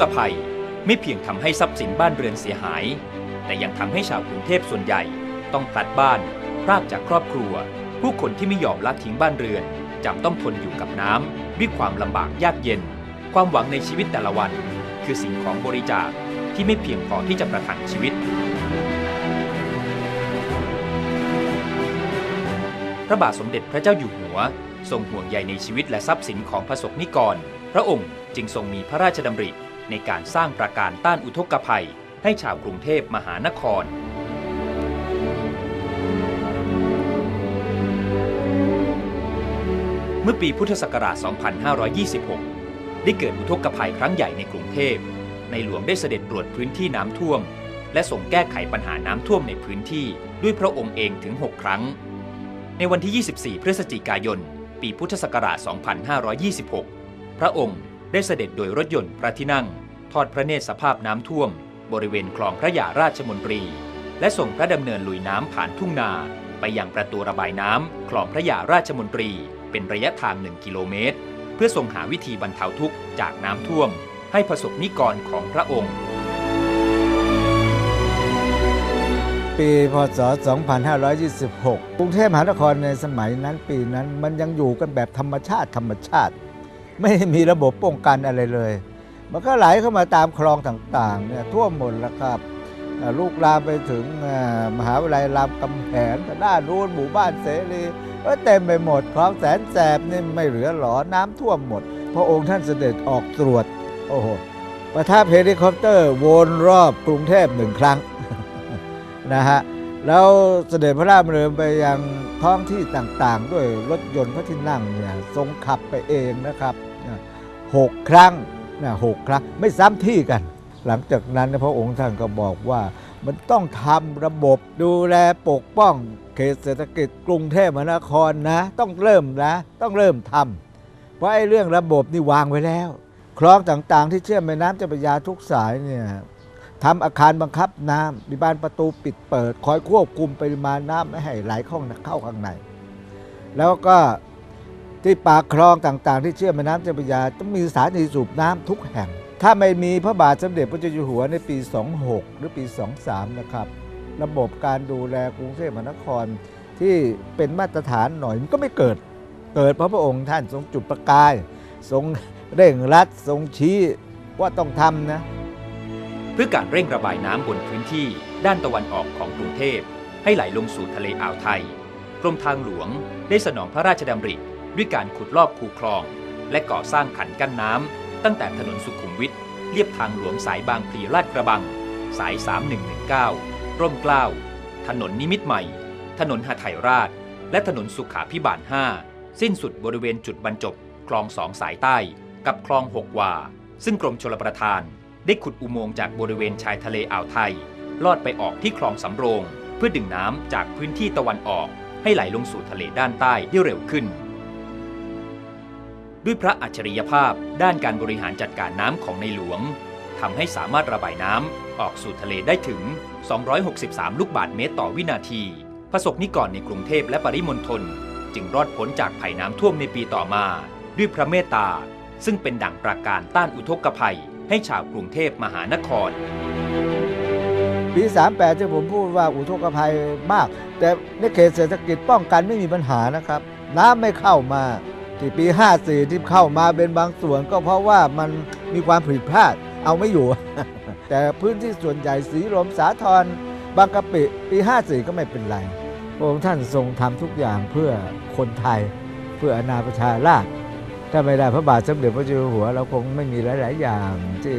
กภัยไม่เพียงทำให้ทรัพย์สินบ้านเรือนเสียหาย แต่ยังทำให้ชาวกรุงเทพส่วนใหญ่ ต้องพลัดบ้านพรากจากครอบครัว ผู้คนที่ไม่ยอมละทิ้งบ้านเรือนจำต้องทนอยู่กับน้ำด้วยความลำบากยากเย็น ความหวังในชีวิตแต่ละวัน คือสิ่งของบริจาคที่ไม่เพียงพอที่จะประทังชีวิต พระบาทสมเด็จพระเจ้าอยู่หัว ทรงห่วงใยในชีวิตและทรัพย์สินของพระสงฆ์นิกร พระองค์จึงทรงมีพระราชดำริ ในการสร้างประการต้านอุทกภัย ให้ชาวกรุงเทพมหานคร เมื่อปีพุทธศักราช 2526 ได้เกิดอุทกภัยครั้งใหญ่ในกรุงเทพ ในหลวงได้เสด็จตรวจพื้นที่น้ำท่วม และส่งแก้ไขปัญหาน้ำท่วมในพื้นที่ด้วยพระองค์เองถึง 6 ครั้ง ในวันที่ 24 พฤศจิกายน ปีพุทธศักราช 2526 พระองค์ ได้เสด็จโดยรถยนต์พระที่นั่ง ทอดพระเนตรสภาพน้ำท่วม บริเวณคลองพระยาราชมนตรี และส่งพระดำเนินลุยน้ำผ่านทุ่งนา ไปยังประตูระบายน้ำคลองพระยาราชมนตรี เป็นระยะทาง1กิโลเมตร เพื่อทรงหาวิธีบรรเทาทุกข์จากน้ำท่วม ให้ประสบนิกรของพระองค์ ปีพศ 2526 กรุงเทพมหานครในสมัยนั้นปีนั้นมันยังอยู่กันแบบธรรมชาติธรรมชาติ ไม่มีระบบป้องกันอะไรเลย มันก็ไหลเข้ามาตามคลองต่างๆเนี่ยท่วมหมดแล้วครับลูกลามไปถึงมหาวิทยาลัยรามคำแหงด้านนู้นหมู่บ้านเสรีเออเต็มไปหมดคลองแสนแสบนี่ไม่เหลือหรอน้ำท่วมหมด พระองค์ท่านเสด็จออกตรวจ โอ้โหประทับเฮลิคอปเตอร์วนรอบกรุงเทพหนึ่งครั้งนะฮะ แล้วเสด็จพระราชดำเนินไปยังท้องที่ต่างๆ ด้วยรถยนต์พระที่นั่งเนี่ยทรงขับไปเองนะครับหกครั้งนะหกครั้งไม่ซ้ำที่กัน หลังจากนั้นพระองค์ท่านก็บอกว่ามันต้องทำระบบดูแลปกป้องเขตเศรษฐกิจกรุงเทพมหานครนะ ต้องเริ่มนะ ต้องเริ่มทำเพราะไอ้เรื่องระบบนี่วางไว้แล้ว คลองต่างๆ ที่เชื่อมแม่น้ำเจ้าพระยาทุกสายเนี่ย ทำอาคารบังคับน้ำมีบานประตูปิดเปิด คอยควบคุมปริมาณน้ำไม่ให้ไหลเข้าเข้าข้างใน แล้วก็ที่ปากคลองต่างๆ ที่เชื่อมแม่น้ำเจ้าพระยาต้องมีสถานีสูบน้ำทุกแห่ง ถ้าไม่มีพระบาทสมเด็จพระเจ้าอยู่หัวในปี 26 หรือปี 23 นะครับ ระบบการดูแลกรุงเทพมหานครที่เป็นมาตรฐานหน่อยมันก็ไม่เกิด เกิดเพราะพระองค์ท่านทรงจุดประกาย ทรงเร่งรัด ทรงชี้ว่าต้องทำนะ เพื่อการเร่งระบายน้ำบนพื้นที่ด้านตะวันออกของกรุงเทพ ให้ไหลลงสู่ทะเลอ่าวไทย กรมทางหลวงได้สนองพระราชดำริ ด้วยการขุดลอกคูคลอง และก่อสร้างขันกั้นน้ำตั้งแต่ถนนสุขุมวิทเลียบทางหลวงสายบางพลีลาดกระบัง สาย 3119 ร่มเกล้า ถนนนิมิตใหม่ ถนนหทัยราช และถนนสุขาพิบาล 5 สิ้นสุดบริเวณจุดบรรจบคลองสองสายใต้ กับคลองหกวา ซึ่งกรมชลประทาน ได้ขุดอุโมงค์จากบริเวณชายทะเลอ่าวไทย ลอดไปออกที่คลองสำโรง เพื่อดึงน้ำจากพื้นที่ตะวันออก ให้ไหลลงสู่ทะเลด้านใต้ได้เร็วขึ้น ด้วยพระอัจฉริยภาพด้านการบริหารจัดการน้ำของในหลวงทำให้สามารถระบายน้ำออกสู่ทะเลได้ถึง 263 ลูกบาศก์เมตรต่อวินาที ประสบนิกรในกรุงเทพและปริมณฑลจึงรอดพ้นจากภัยน้ำท่วมในปีต่อมา ด้วยพระเมตตา ซึ่งเป็นดั่งประการต้านอุทกภัย ให้ชาวกรุงเทพมหานคร ปี 38 ที่ผมพูดว่าอุทกภัยมาก แต่ในเขตเศรษฐกิจป้องกันไม่มีปัญหานะครับ น้ำไม่เข้ามาที่ปี 54 ที่เข้ามาเป็นบางส่วนก็เพราะว่ามันมีความผิดพลาดเอาไม่อยู่ แต่พื้นที่ส่วนใหญ่สีลมสาทรบางกะปิปี 54 ก็ไม่เป็นไรพระองค์ท่านทรงทำทุกอย่างเพื่อคนไทย เพื่ออนาประชารา ถ้าไม่ได้พระบาทสมเด็จพระเจ้าอยู่หัว เราคงไม่มีหลาย ๆ อย่างที่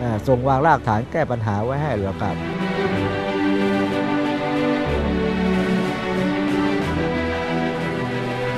อ่าทรงวางรากฐานแก้ปัญหาไว้ให้หรอกครับ